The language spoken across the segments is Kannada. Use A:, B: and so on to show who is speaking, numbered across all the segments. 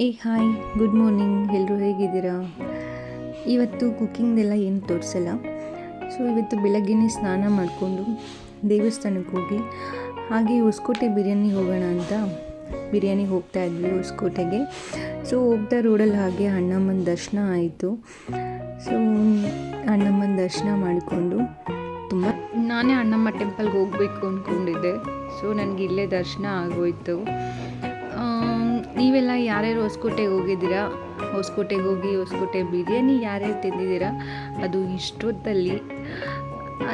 A: ಏ, ಹಾಯ್. ಗುಡ್ ಮಾರ್ನಿಂಗ್ ಎಲ್ಲರೂ ಹೇಗಿದ್ದೀರಾ? ಇವತ್ತು ಕುಕ್ಕಿಂಗ್ದೆಲ್ಲ ಏನು ತೋರಿಸಲ್ಲ. ಸೊ ಇವತ್ತು ಬೆಳಗ್ಗೆನೇ ಸ್ನಾನ ಮಾಡಿಕೊಂಡು ದೇವಸ್ಥಾನಕ್ಕೆ ಹೋಗಿ, ಹಾಗೆ ಹೊಸಕೋಟೆ ಬಿರಿಯಾನಿ ಹೋಗೋಣ ಅಂತ ಬಿರಿಯಾನಿ ಹೋಗ್ತಾ ಇದ್ವಿ ಹೊಸಕೋಟೆಗೆ. ಸೊ ಹೋಗ್ತಾ ರೋಡಲ್ಲಿ ಹಾಗೆ ಅಣ್ಣಮ್ಮನ ದರ್ಶನ ಆಯಿತು. ಸೊ ಅಣ್ಣಮ್ಮನ ದರ್ಶನ ಮಾಡಿಕೊಂಡು ತುಂಬ ನಾನೇ ಅಣ್ಣಮ್ಮ ಟೆಂಪಲ್ಗೆ ಹೋಗಬೇಕು ಅಂದ್ಕೊಂಡಿದ್ದೆ ಸೊ ನನಗೆ ಇಲ್ಲೇ ದರ್ಶನ ಆಗೋಯ್ತು. ನೀವೆಲ್ಲ ಯಾರ್ಯಾರು ಹೊಸ್ಕೋಟೆಗೆ ಹೋಗಿದ್ದೀರಾ? ಹೊಸ್ಕೋಟೆಗೆ ಹೋಗಿ ಹೊಸ್ಕೋಟೆ ಬಿರಿಯಾನಿ ಯಾರ್ಯಾರು ತಿಂದಿದ್ದೀರಾ? ಅದು ಇಷ್ಟೊತ್ತಲ್ಲಿ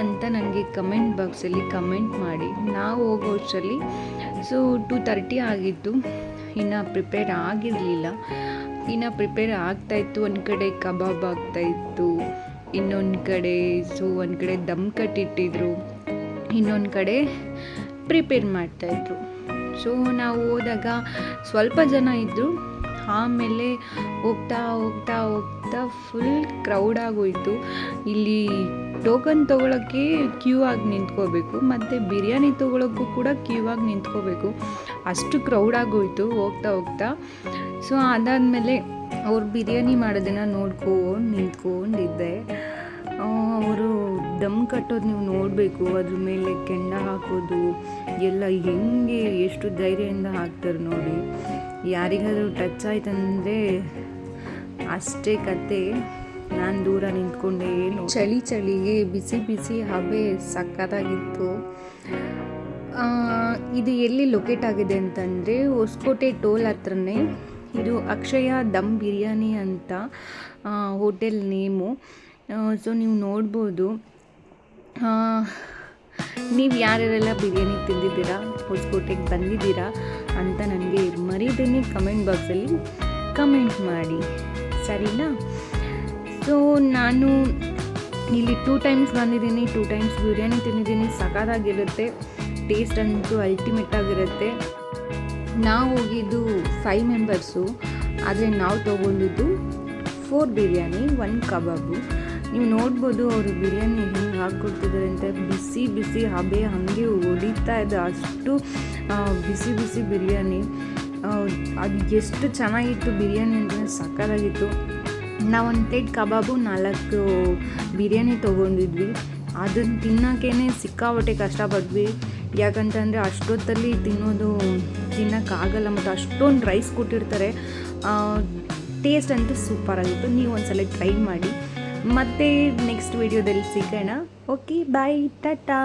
A: ಅಂತ ನನಗೆ ಕಮೆಂಟ್ ಬಾಕ್ಸಲ್ಲಿ ಕಮೆಂಟ್ ಮಾಡಿ. ನಾವು ಹೋಗೋಷ್ಟರಲ್ಲಿ ಸೊ ಟು ತರ್ಟಿ ಆಗಿತ್ತು ಇನ್ನು ಪ್ರಿಪೇರ್ ಆಗಿರಲಿಲ್ಲ. ಇನ್ನು ಪ್ರಿಪೇರ್ ಆಗ್ತಾಯಿತ್ತು ಒಂದು ಕಡೆ ಕಬಾಬ್ ಆಗ್ತಾಯಿತ್ತು ಇನ್ನೊಂದು ಕಡೆ ಸೊ ಒಂದು ಕಡೆ ದಮ್ ಕಟ್ಟಿಟ್ಟಿದ್ರು, ಇನ್ನೊಂದು ಕಡೆ ಪ್ರಿಪೇರ್ ಮಾಡ್ತಾಯಿದ್ರು ಸೊ ನಾವು ಹೋದಾಗ ಸ್ವಲ್ಪ ಜನ ಇದ್ದರು ಆಮೇಲೆ ಹೋಗ್ತಾ ಹೋಗ್ತಾ ಹೋಗ್ತಾ ಫುಲ್ ಕ್ರೌಡ್ ಆಗೋಯಿತು. ಇಲ್ಲಿ ಟೋಕನ್ ತೊಗೊಳಕ್ಕೆ ಕ್ಯೂ ಆಗಿ ನಿಂತ್ಕೋಬೇಕು. ಮತ್ತು ಬಿರಿಯಾನಿ ತೊಗೊಳಕ್ಕೂ ಕೂಡ ಕ್ಯೂ ಆಗಿ ನಿಂತ್ಕೋಬೇಕು. ಅಷ್ಟು ಕ್ರೌಡ್ ಆಗೋಯಿತು ಹೋಗ್ತಾ ಹೋಗ್ತಾ. ಸೊ ಅದಾದಮೇಲೆ ಅವ್ರು ಬಿರಿಯಾನಿ ಮಾಡೋದನ್ನು ನೋಡ್ಕೊಂಡು ನಿಂತ್ಕೊಂಡಿದ್ದೆ. ಅವರು ದಮ್ ಕಟ್ಟೋದು ನೀವು ನೋಡಬೇಕು, ಅದ್ರ ಮೇಲೆ ಕೆಂಡ ಹಾಕೋದು, ಎಲ್ಲ ಹೆಂಗೆ ಎಷ್ಟು ಧೈರ್ಯದಿಂದ ಹಾಕ್ತಾರೆ ನೋಡಿ. ಯಾರಿಗಾದರೂ ಟಚ್ ಆಯ್ತಂದರೆ ಅಷ್ಟೇ ಕತೆ. ನಾನು ದೂರ ನಿಂತ್ಕೊಂಡೆ ಚಳಿ ಚಳಿಗೆ ಬಿಸಿ ಬಿಸಿ ಹಬೆ ಸಕ್ಕತ್ತಾಗಿತ್ತು. ಇದು ಎಲ್ಲಿ ಲೊಕೇಟ್ ಆಗಿದೆ ಅಂತಂದರೆ ಹೊಸಕೋಟೆ ಟೋಲ್ ಹತ್ರನೇ. ಇದು ಅಕ್ಷಯ ದಮ್ ಬಿರಿಯಾನಿ ಅಂತ ಹೋಟೆಲ್ ನೇಮು. ಸೊ ನೀವು ನೋಡ್ಬೋದು. ನೀವು ಯಾರ್ಯಾರೆಲ್ಲ ಬಿರಿಯಾನಿ ತಿಂದಿದ್ದೀರಾ, ಹೊಸಕೋಟೆಗೆ ಬಂದಿದ್ದೀರಾ ಅಂತ ನನಗೆ ಮರೀದೇನೆ ಕಮೆಂಟ್ ಬಾಕ್ಸಲ್ಲಿ ಕಮೆಂಟ್ ಮಾಡಿ. ಸರಿನಾ? ಸೊ ನಾನು ಇಲ್ಲಿ ಟೂ ಟೈಮ್ಸ್ ಬಂದಿದ್ದೀನಿ ಟೂ ಟೈಮ್ಸ್ ಬಿರಿಯಾನಿ ತಿಂದಿದ್ದೀನಿ. ಸಖತ್ತಾಗಿರುತ್ತೆ ಟೇಸ್ಟ್ ಅಂತೂ ಅಲ್ಟಿಮೇಟ್ ಆಗಿರುತ್ತೆ. ನಾವು ಹೋಗಿದ್ದು ಫೈವ್ ಮೆಂಬರ್ಸು ಆದರೆ ನಾವು ತೊಗೊಂಡಿದ್ದು ಫೋರ್ ಬಿರಿಯಾನಿ ಒನ್ ಕಬಾಬು. ನೀವು ನೋಡ್ಬೋದು ಅವರು ಬಿರಿಯಾನಿ ಹೆಂಗೆ ಹಾಕ್ಕೊಡ್ತಿದ್ದಾರೆ ಅಂತ. ಬಿಸಿ ಬಿಸಿ ಹಬೆ ಹಾಗೆ ಹೊಡಿತಾ ಇದೆ. ಅಷ್ಟು ಬಿಸಿ ಬಿಸಿ ಬಿರಿಯಾನಿ. ಅದು ಎಷ್ಟು ಚೆನ್ನಾಗಿತ್ತು ಬಿರಿಯಾನಿ ಅಂದರೆ ಸಕ್ಕತ್ತಾಗಿತ್ತು ನಾವು ಒಂದು ಪ್ಲೇಟ್ ಕಬಾಬು ನಾಲ್ಕು ಬಿರಿಯಾನಿ ತೊಗೊಂಡಿದ್ವಿ. ಅದನ್ನು ತಿನ್ನೋಕ್ಕೇ ಸಿಕ್ಕಾಪಟ್ಟೆ ಕಷ್ಟಪಟ್ವಿ. ಯಾಕಂತಂದರೆ ಅಷ್ಟೊತ್ತಲ್ಲಿ ತಿನ್ನೋದು ತಿನ್ನೋಕ್ಕಾಗಲ್ಲ ಮತ್ತು ಅಷ್ಟೊಂದು ರೈಸ್ ಕೊಟ್ಟಿರ್ತಾರೆ. ಟೇಸ್ಟ್ ಅಂತೂ ಸೂಪರಾಗಿತ್ತು ನೀವು ಒಂದ್ಸಲ ಟ್ರೈ ಮಾಡಿ. ಮತ್ತೆ ನೆಕ್ಸ್ಟ್ ವಿಡಿಯೋದಲ್ಲಿ ಸಿಗೋಣ. Okay bye Tata